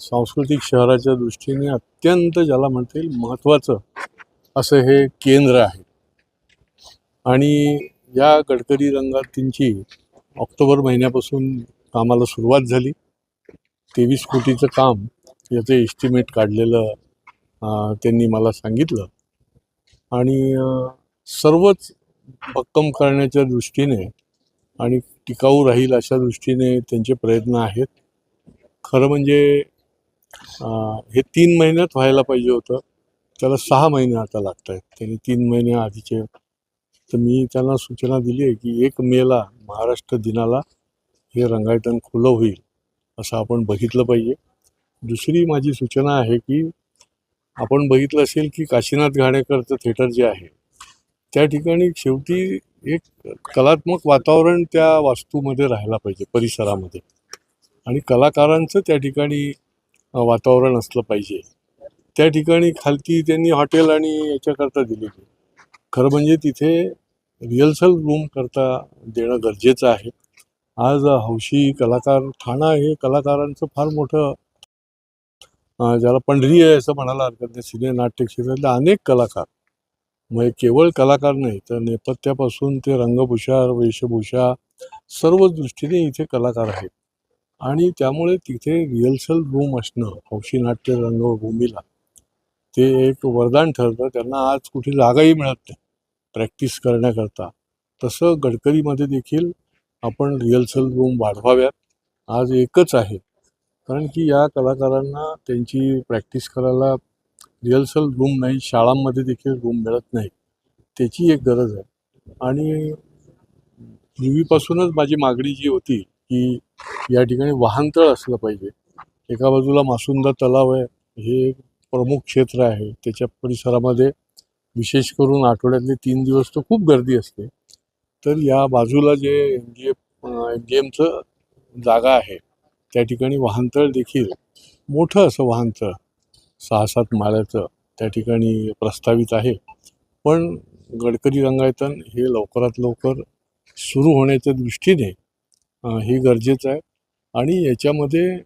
सांस्कृतिक शहराच्या दृष्टीने अत्यंत ज्याला म्हणता येईल महत्त्वाचं असं हे केंद्र आहे. आणि या गडकरी रंगातींची ऑक्टोबर महिन्यापासून कामाला सुरुवात झाली. तेवीस कोटीचं काम याचं एस्टिमेट काढलेलं त्यांनी मला सांगितलं. आणि सर्वच भक्कम करण्याच्या दृष्टीने आणि टिकाऊ राहील अशा दृष्टीने त्यांचे प्रयत्न आहेत. खरं म्हणजे हे तीन महिन्यात व्हायला पाहिजे होतं. त्याला सहा महिने आता लागत आहेत त्यांनी तीन महिने आधीचे तर मी त्यांना सूचना दिली आहे की एक मेला महाराष्ट्र दिनाला हे रंगायटन खुलं होईल असं आपण बघितलं पाहिजे. दुसरी माझी सूचना आहे की आपण बघितलं असेल की काशीनाथ घाणेकरचं थिएटर जे आहे त्या ठिकाणी शेवटी एक कलात्मक वातावरण त्या वास्तूमध्ये राहायला पाहिजे परिसरामध्ये. आणि कलाकारांचं त्या ठिकाणी वातावरण असलं पाहिजे. त्या ठिकाणी खालती त्यांनी हॉटेल आणि याच्याकरता दिलेली. खरं म्हणजे तिथे रिहर्सल रूम करता देणं गरजेचं आहे. आज हौशी कलाकार ठाणा हे कलाकारांचं फार मोठं ज्याला पंढरी आहे असं म्हणायला हरकत नाही. सिने नाट्य क्षेत्रातले अनेक कलाकार. म्हणजे केवळ कलाकार नाही तर नेपथ्यापासून ते रंगभूषा वेशभूषा सर्व दृष्टीने इथे कलाकार आहेत. आणि त्यामुळे तिथे रिहर्सल रूम असणं हौशी नाट्य रंगभूमीला ते एक वरदान ठरतं. त्यांना आज कुठे जागाही मिळत नाही प्रॅक्टिस करण्याकरता. तसं गडकरीमध्ये देखील आपण रिहर्सल रूम वाढवाव्यात. आज एकच आहे. कारण की या कलाकारांना त्यांची प्रॅक्टिस करायला रिहर्सल रूम नाही शाळांमध्ये देखील रूम मिळत नाही. त्याची एक गरज आहे. आणि पूर्वीपासूनच माझी मागणी जी होती की या ठिकाणी वाहनतळ असलं पाहिजे. एका बाजूला मासुंदा तलाव आहे. हे एक प्रमुख क्षेत्र आहे. त्याच्या परिसरामध्ये विशेष करून आठवड्यातले तीन दिवस तर खूप गर्दी असते. तर या बाजूला J M G M G एमचं जागा आहे त्या ठिकाणी वाहनतळ देखील मोठं असं वाहनतळ सहा सात माळ्याचं त्या ठिकाणी प्रस्तावित आहे. पण गडकरी रंगायतन हे लवकरात लवकर सुरू होण्याच्या दृष्टीने हे गरजेचं आहे. आणि याच्यामध्ये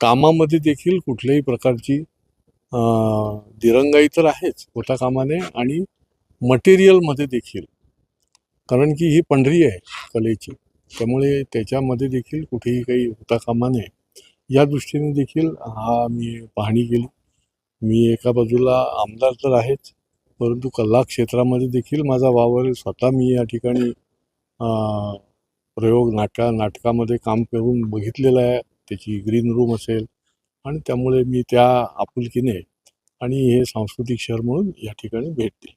कामामध्ये देखील कुठल्याही प्रकारची दिरंगाई तर आहेच होता कामाने आणि मटेरियलमध्ये देखील. कारण की ही पंढरी आहे कलेची. त्यामुळे त्याच्यामध्ये देखील कुठेही काही होता कामा नये या दृष्टीने देखील हा मी पाहणी केली. मी एका बाजूला आमदार तर आहेच परंतु कला क्षेत्रामध्ये देखील माझा वावर स्वतः मी या ठिकाणी प्रयोग नाटका नाटकामध्ये काम करून बघितलेलं आहे. त्याची ग्रीन रूम असेल. आणि त्यामुळे मी त्या आपुलकीने आणि हे सांस्कृतिक शहर म्हणून या ठिकाणी भेट दिली.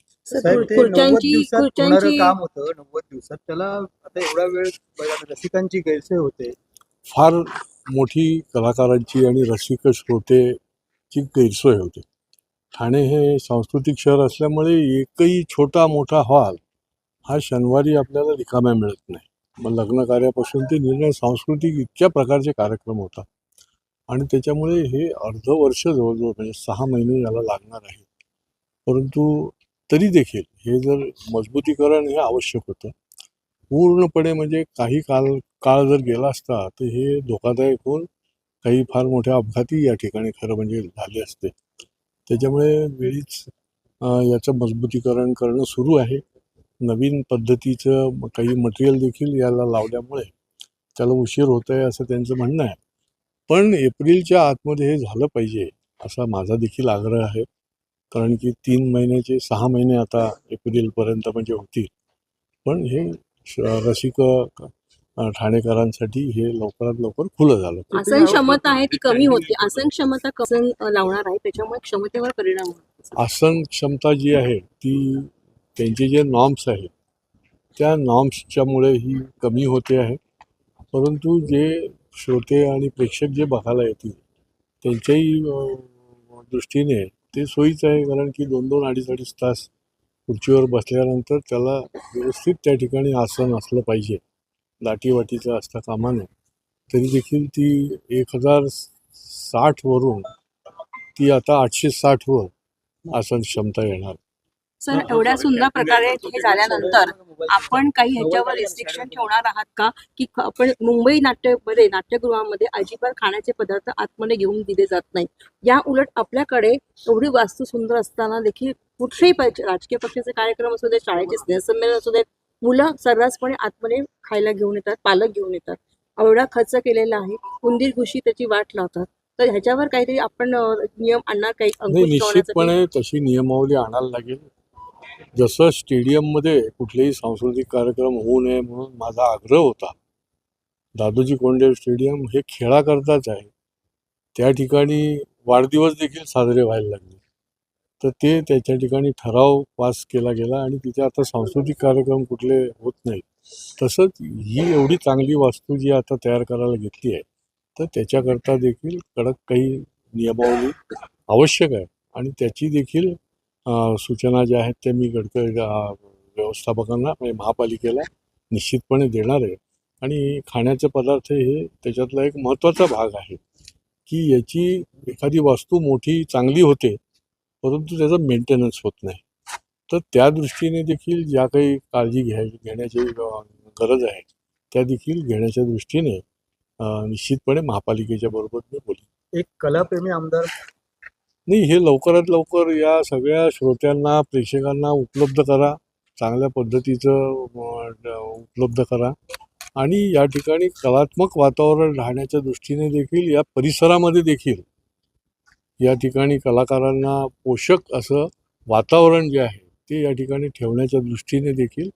काम होतं नव्वद दिवसात. त्याला आता एवढा वेळ बघा, रसिकांची गैरसोय होते. फार मोठी कलाकारांची आणि रसिक श्रोतेची गैरसोय होते. ठाणे हे सांस्कृतिक शहर असल्यामुळे एकही छोटा मोठा हॉल हा शनिवारी आपल्याला रिकाम्या मिळत नाही. मग लग्न कार्यापासून ते निर्णय सांस्कृतिक इतक्या प्रकारचे कार्यक्रम होतात. आणि त्याच्यामुळे हे अर्ध वर्ष जवळजवळ म्हणजे सहा महिने याला लागणार आहे. परंतु तरी देखील हे जर मजबूतीकरण हे आवश्यक होतं. पूर्णपणे म्हणजे काही काल काळ जर गेला असता तर हे धोकादायक होऊन काही फार मोठ्या अपघाती या ठिकाणी खरं म्हणजे झाले असते. त्याच्यामुळे वेळीच याचं मजबूतीकरण करणं सुरू आहे. नवीन पद्धतीचं काही मटेरियल देखील याला लावल्यामुळे त्याला उशीर होत आहे असं त्यांचं म्हणणं आहे. पण एप्रिलच्या आतमध्ये हे झालं पाहिजे असा माझा देखील आग्रह आहे. कारण की तीन महिन्याचे सहा महिने आता एप्रिलपर्यंत म्हणजे होतील. पण हे श- रसिक ठाणेकरांसाठी हे लवकरात लवकर खुलं झालं. आसन क्षमता आहे ती कमी होते. आसन क्षमता लावणार आहे. त्याच्यामुळे क्षमतेवर परिणाम होतो. आसन क्षमता जी आहे ती त्यांचे जे नॉर्म्स आहेत त्या नॉर्म्सच्यामुळे ही कमी होते आहे. परंतु जे श्रोते आणि प्रेक्षक जे बघायला येतील त्यांच्याही दृष्टीने ते सोयीचं आहे. कारण की दोन दोन अडीच अडीच तास खुर्चीवर बसल्यानंतर त्याला व्यवस्थित त्या ठिकाणी आसन असलं पाहिजे. दाटीवाटीचं असता कामा नये. तरी देखील ती एक हजार साठवरून ती आता आठशे साठवर आसन क्षमता येणार. सर एवढ्या सुंदर प्रकारे हे झाल्यानंतर आपण काही ह्याच्यावर रिस्ट्रिक्शन ठेवणार आहात का? की आपण मुंबई नाट्यमध्ये नाट्यगृहामध्ये अजिबात खाण्याचे पदार्थ आतमध्ये घेऊन दिले जात नाही या उलट आपल्याकडे एवढी वास्तू सुंदर असताना देखील कुठलेही पक्ष राजकीय पक्षाचे कार्यक्रम असू दे शाळेचे स्नेहसंमेलन असू दे मुलं सर्रासपणे आतमध्ये खायला घेऊन येतात पालक घेऊन येतात. एवढा खर्च केलेला आहे उंदीर घुशी त्याची वाट लावतात. तर ह्याच्यावर काहीतरी आपण नियम आणणार काही? निश्चितपणे तशी नियमावली आणायला लागेल. जसं स्टेडियममध्ये कुठलेही सांस्कृतिक कार्यक्रम होऊ नये म्हणून माझा आग्रह होता दादोजी कोंडदेव स्टेडियम हे खेळाकरताच आहे. त्या ठिकाणी वाढदिवस देखील साजरे व्हायला लागले. तर ते त्याच्या ठिकाणी ठराव पास केला गेला आणि तिथे आता सांस्कृतिक कार्यक्रम कुठले होत नाहीत. तसंच ही एवढी चांगली वास्तू जी आता तयार करायला घेतली आहे तर त्याच्याकरता देखील कडक काही नियमावली आवश्यक आहे आणि त्याची देखील सूचना ज्या आहेत त्या मी गडकरी व्यवस्थापकांना म्हणजे महापालिकेला निश्चितपणे देणार आहे. आणि खाण्याचे पदार्थ हे त्याच्यातला एक महत्त्वाचा भाग आहे की याची एखादी वस्तू मोठी चांगली होते परंतु त्याचा मेंटेनन्स होत नाही. तर त्या दृष्टीने देखील ज्या काही काळजी घ्याय घेण्याची गरज आहे त्या देखील घेण्याच्या दृष्टीने निश्चितपणे महापालिकेच्या बरोबर मी बोलेन. एक कलाप्रेमी आमदार नाही हे लवकरात लवकर या सगळ्या श्रोत्यांना प्रेक्षकांना उपलब्ध करा. चांगल्या पद्धतीचं ड- उपलब्ध करा. आणि या ठिकाणी कलात्मक वातावरण राहण्याच्या दृष्टीने देखील या परिसरामध्ये देखील या ठिकाणी कलाकारांना पोषक असं वातावरण जे आहे ते या ठिकाणी ठेवण्याच्या दृष्टीने देखील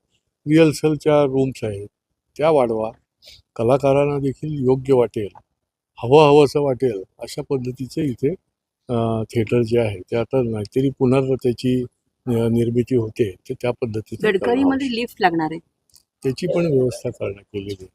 रिहर्सलच्या रूम्स आहेत. त्या वाढवा. कलाकारांना देखील योग्य वाटेल. हवं हवंसं वाटेल अशा पद्धतीचे इथे थिएटर जे आहे ते आता नाहीतरी पुन्हा त्याची निर्मिती होते तर त्या पद्धतीने गडकरीमध्ये लिफ्ट लागणार आहे. त्याची पण व्यवस्था करण्यात केलेली आहे